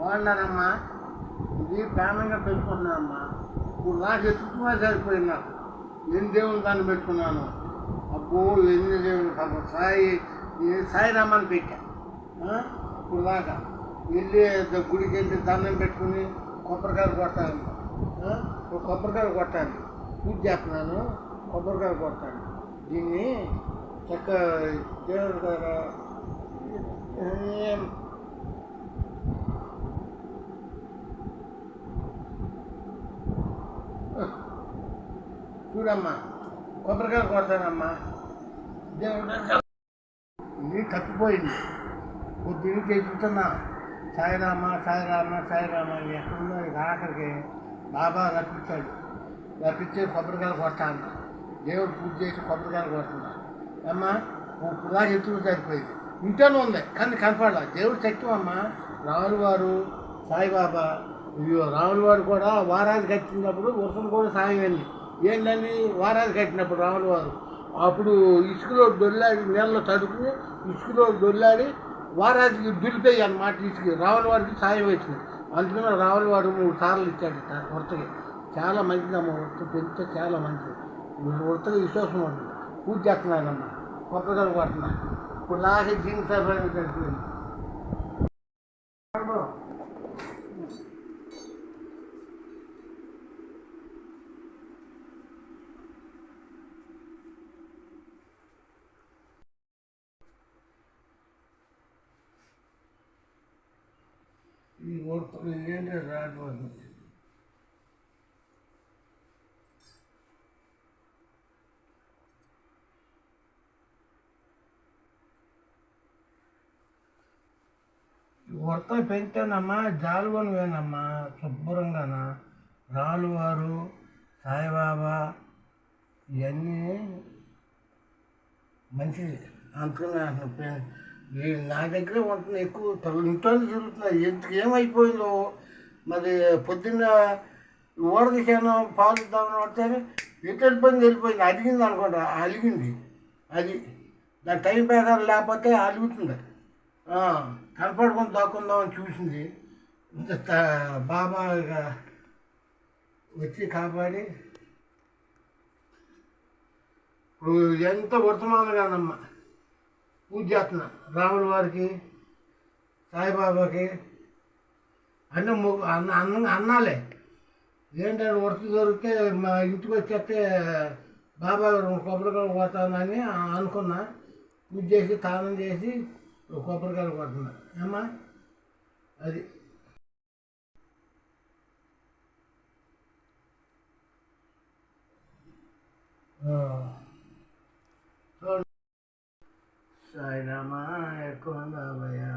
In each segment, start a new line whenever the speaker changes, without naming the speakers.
బాగున్నారమ్మా. ఇది ప్రాణంగా పెట్టుకున్నానమ్మా ఇప్పుడు నాకు ఎత్తుకున్నా సరిపోయింది నాకు. ఎన్ని దేవుని దాన్ని పెట్టుకున్నాను. అబ్బో ఎన్ని దేవుని పాపం సాయి సాయి రామని పెట్టా. ఇప్పుడు దాకా. వెళ్ళి గుడికి వెళ్ళి దండం పెట్టుకుని కొబ్బరికాయలు కొట్టాలి. ఇప్పుడు కొబ్బరికాయలు కొట్టాలి. పూజ చేస్తున్నాను. కొబ్బరికాయలు కొట్టాలి. దీన్ని చక్క దేవుడి చూడమ్మా. కొబ్బరికాయలు కొడతానమ్మా. దేవుడు. ఇది తప్పిపోయింది. పొద్దున్న చేసుకున్నా సాయిరామ సాయిరామ సాయిరామ అని ఎక్కడుందో ఆఖరికి బాబా రప్పించాడు. రప్పించే కొబ్బరికాయలు కొడతా అన్న దేవుడు పూజ చేసి కొబ్బరికాయలు కొడుతున్నా అమ్మా పులా ఎత్తుకు సరిపోయింది. ఇంట్లోనే ఉంది. కానీ కనపడాల. దేవుడు శక్తి అమ్మ. రాములు వారు సాయిబాబా ఇదిగో రాములు వారు కూడా వారానికి వచ్చినప్పుడు వర్షం కూడా సాయం వెళ్ళి ఏంటని వారాది కట్టినప్పుడు రాములు వారు. అప్పుడు ఇసుకలో దొల్లాడి నీళ్ళలో తడుపుని ఇసుకలో దొల్లాడి వారాదికి దులిపోయి అన్నమాట ఇసుక. రావుల వారికి సాయం వచ్చింది అందుకని రావుల వారు మూడు సార్లు ఇచ్చాడు వృత్తకి. చాలా మంచిది అమ్మ వృత్త పెంచితే చాలా మంచిది. వృత్తగా విశ్వాసం ఉంటుంది పూజ చేస్తున్నానమ్మా. కొత్తగా పడుతున్నాను ఇప్పుడు లాగే జీన్స్ సరిపోయింది ఈ ఏంటంటే రాకపోతుంది వృత్తం పెంచానమ్మా జాలువను వేనమ్మా శుభ్రంగాన? రాలువారు సాయిబాబా ఇవన్నీ మంచిది అనుకున్నా నా దగ్గర ఉంటుంది ఎక్కువ తల- ఇంట్లో జరుగుతున్నాయి ఎందుకు ఏమైపోయిందో? మరి పొద్దున్న ఊడదీశాను పాలు ఇద్దామని పడితే ఎటు వెళ్ళిపోయింది వెళ్ళిపోయింది అలిగింది అనుకోండి అలిగింది. అది దాని టైం ప్రకారం లేకపోతే అలుగుతుంది. కనపడుకొని దాక్కుందామని చూసింది. బాబా వచ్చి కాపాడి. ఎంత వర్తమానం కాదమ్మా పూజ చేస్తున్నాను రాముల వారికి సాయిబాబాకి. అన్నం అన్న అన్న అన్నాలే. ఏంటంటే వర్త దొరికితే మా ఇంటికి వచ్చేస్తే బాబా కొబ్బరికాయలు కొడతానని అనుకున్నా. పూజ చేసి స్నానం చేసి కొబ్బరికాయలు కొడుతున్నా. ఏమ్మా? అది. ఆ. చూడు. సాయిరామా ఎక్కువ భయా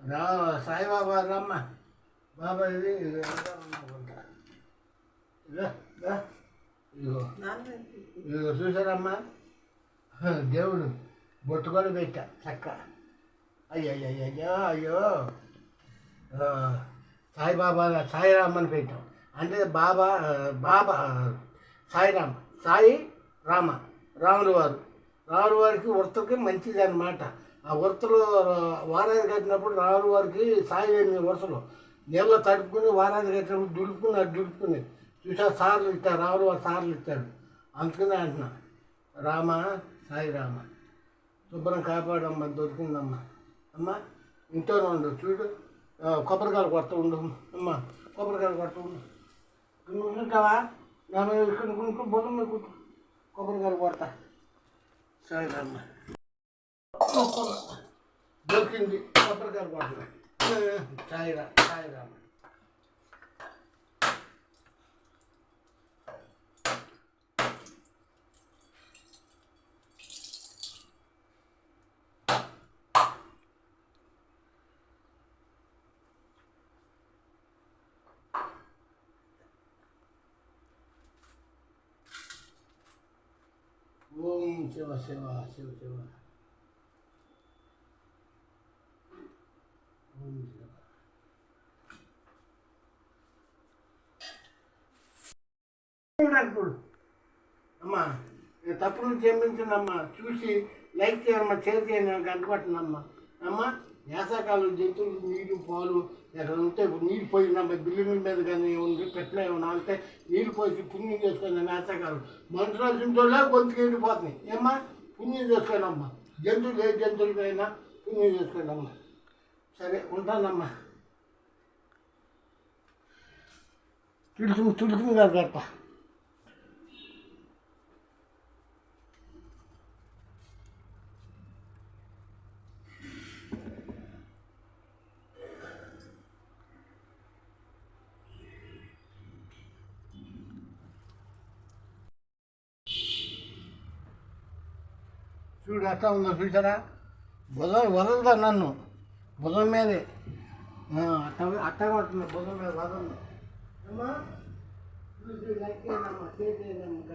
రా సాయిబాబా రమ్మ బాబా ఇది ఇది ఎంత ఉందనుకుంటా. ఇదో, దా. ఇదిగో ఇదిగో చూసారమ్మా హ, దేవుడు బొట్టుకొని కూడా పెట్టా చక్క అయ్యో అయ్యో. సాయిబాబా సాయిరామ్ అని సాయిబాబా సాయిరామని పెట్టాం. అంటే బాబా బాబా సాయిరామ్ సాయిరామ సాయి రామ రాములు వారు. రాములు వారికి వృత్తకి మంచిది అన్నమాట. ఆ వృత్తులు వారాది కట్టినప్పుడు రాములు వారికి సాయి అయిన వరుసలో నీళ్ళ తడుపుకుని వారాది కట్టినప్పుడు దులుపుకుని అది దులుపుకుని చూసా సార్లు ఇస్తారు రాములు వారు సార్లు ఇస్తాడు అందుకనే అంటున్నా రామ సాయి రామ శుభ్రం కాపాడమ్మా దొరికిందమ్మా. అమ్మా ఇంట్లోనే ఉండు చూడు. కొబ్బరికాయలు కొడతా ఉండు. అమ్మా కొబ్బరికాయలు కొడతా ఉండు. నువ్వు ఉంటావా నా ఇక్కడ కొనుక్కుని బొమ్మ మీకు కొబ్బరికాయలు కొడతా. సాయి రామ దొరికింది. కొబ్బరికాయలు కొడతా. సాయి సాయిరామ. శివ శివ శివ శివ ఓం శివ అంటున్నాడు అమ్మా. తప్పులు చూసి లైక్ చేయమ్మా షేర్ చేయండి నాకు అందుబాటునమ్మా అమ్మా. వేసాకాలం జంతువులు నీరు పాలు ఎక్కడ ఉంటే నీళ్ళు పోయి పోయిందమ్మా బిల్డింగుల మీద కానీ ఉంది పెట్టిన ఏమన్నా అంటే నీరు పోసి పుణ్యం చేసుకుని వేసాకాలం మనుషులు వచ్చిన గొంతుకు ఎండిపోతున్నాయి. ఏమ్మా? పుణ్యం చేసుకోనమ్మా. జంతువులు ఏ జంతువులకైనా పుణ్యం చేసుకోనమ్మా. సరే ఉంటానమ్మా. తులుసు తులుసు కదా చూడు ఎట్లా ఉందో చూసారా బుధం వదలదా నన్ను బుధం మీదే ఆ, అట్ట అట్ట కొడుతుంది బుధం మీద వదలను అమ్మా చూసి లైక్ చేయండమ్మా షేర్ చేయండమ్మా